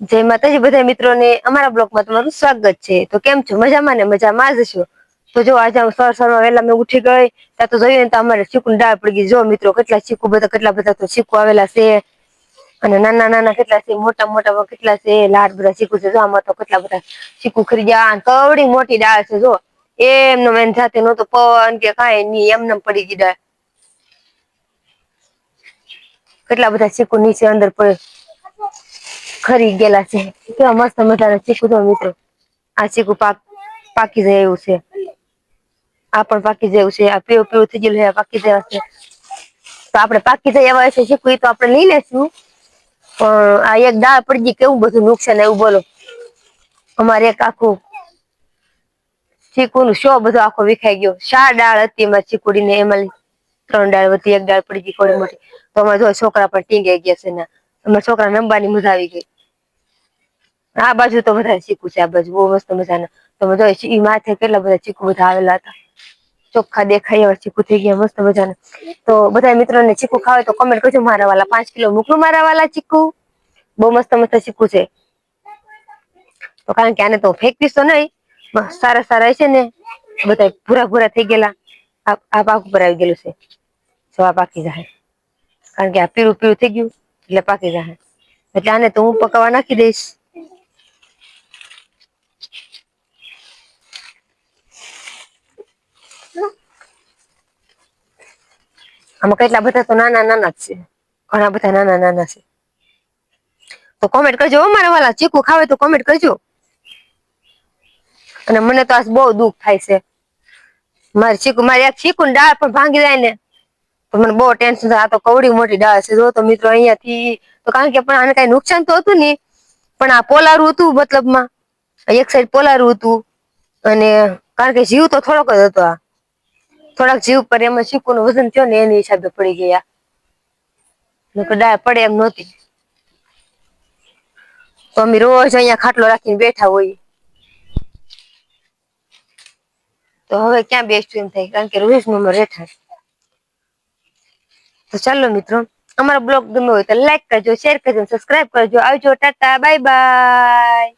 જય માતાજી બધા મિત્રોને અમારા બ્લોગમાં તમારું સ્વાગત છે. તો કેમ છો? મજામાં ને? મજામાં જ છો? તો જો આજે હું સવાર સવારમાં વહેલા મેં ઉઠી ગઈ, ત્યાં તો જોઈએ ને તો અમારે સીકુ ડાળ પડી ગઈ. જો મિત્રો, કેટલા ચીકુ બધા, કેટલા બધા તો ચીકુ આવેલા છે. અને નાના નાના કેટલા છે? મોટા મોટા કેટલા છે? લાડ બધા ચીકુ છે. જો આમાં તો કેટલા બધા ચીકુ ખરીદ્યા કવડી મોટી ડાળ છે, જો. એમનો મેન જાતે નતો પવન કે કાંઈ નહીં, એમને પડી ગઈ ડાળ કેટલા બધા ચીકુ નીચે અંદર પડે ખરી ગયેલા છે. કેવા મસ્ત મજાના ચીકુ તો મિત્રો. આ ચીકુ પાક, પાકી જાય એવું છે. આ પણ પાકી જાય એવું છે. આ પીવું પીવું થઈ ગયેલું છે. પાકી જાય છે. તો આપણે પાકી જાય એવા છે ચીકુ તો આપણે લઈ લેશું પણ આ એક દાળ પડી ગઈ. કેવું બધું નુકસાન એવું બોલો. અમારે એક આખું ચીકુ નું શો બધો આખો વિખાઈ ગયો. ચાર દાળ હતી એમાં ચીકુડી ને એમાં ત્રણ દાળ વધી એક દાળ પડી ગઈ થોડી મોટી. તો અમારે જો છોકરા પણ ટીંગાઈ ગયા છે ને. અમારા છોકરા નંબાની મજા આવી ગઈ. આ બાજુ તો બધા ચીકુ છે, આ બાજુ બહુ મસ્ત મજાના. તમે જો ઈ માથે કેટલા બધા ચીકુ બધા આવેલા હતા. ચોખ્ખા દેખાય એવા ચીકુ થઈ ગયા, મસ્ત મજાના. તો બધા મિત્રોને ચીકુ ખાવે તો કમેન્ટ કરજો, મારા વાલા પાંચ કિલો મોકલું મારા વાલા ચીકુ. બહુ મસ્ત મસ્ત ચીકુ છે. તો કારણ કે આને તો ફેંકવીશ તો નહીં સારા સારા છે ને બધા ભૂરા ભૂરા થઈ ગયેલા. આ પાક ઉપર આવી ગયેલું છે. જો આ પાકી જાય કારણ કે આ પીળું પીળું થઈ ગયું, એટલે પાકી જાય એટલે આને તો હું પકાવવા નાખી દઈશ. આમાં કેટલા બધા તો નાના નાના જ છે. ઘણા બધા નાના નાના છે. તો કોમેન્ટ કરજો અમારા મારા વાલા. ચીકુ ખાવે તો કોમેન્ટ કરજો. અને મને તો આજ બહુ દુઃખ થાય છે. મારી ચીકુ, મારી એક ચીકુ ડાળ પણ ભાંગી જાય ને, તો મને બહુ ટેન્શન થાય. આ તો કવડી મોટી ડાળ છે. જો તો મિત્રો અહીંયાથી, તો કારણ કે પણ આને કઈ નુકસાન તો હતું નહીં, પણ આ પોલારું હતું મતલબમાં. એક સાઈડ પોલારું હતું, અને કારણ કે જીવ તો થોડોક જ હતો આ. થોડાક જીવ પર એમાં ચીકુ નું વજન થયો ને એની હિસાબે પડી ગયા. કદાચ પડે એમ નહોતી. તો અમે રોજ અહીંયા ખાટલો રાખીને બેઠા હોઈએ. તો હવે ક્યાં બેસતું એમ થાય? કારણ કે રોજનું રેઠા તો ચાલો મિત્રો, અમારો બ્લોગ ગમ્યો હોય તો લાઈક કરજો શેર કરજો સબસ્ક્રાઇબ કરજો. આવજો, ટાટા બાય બાય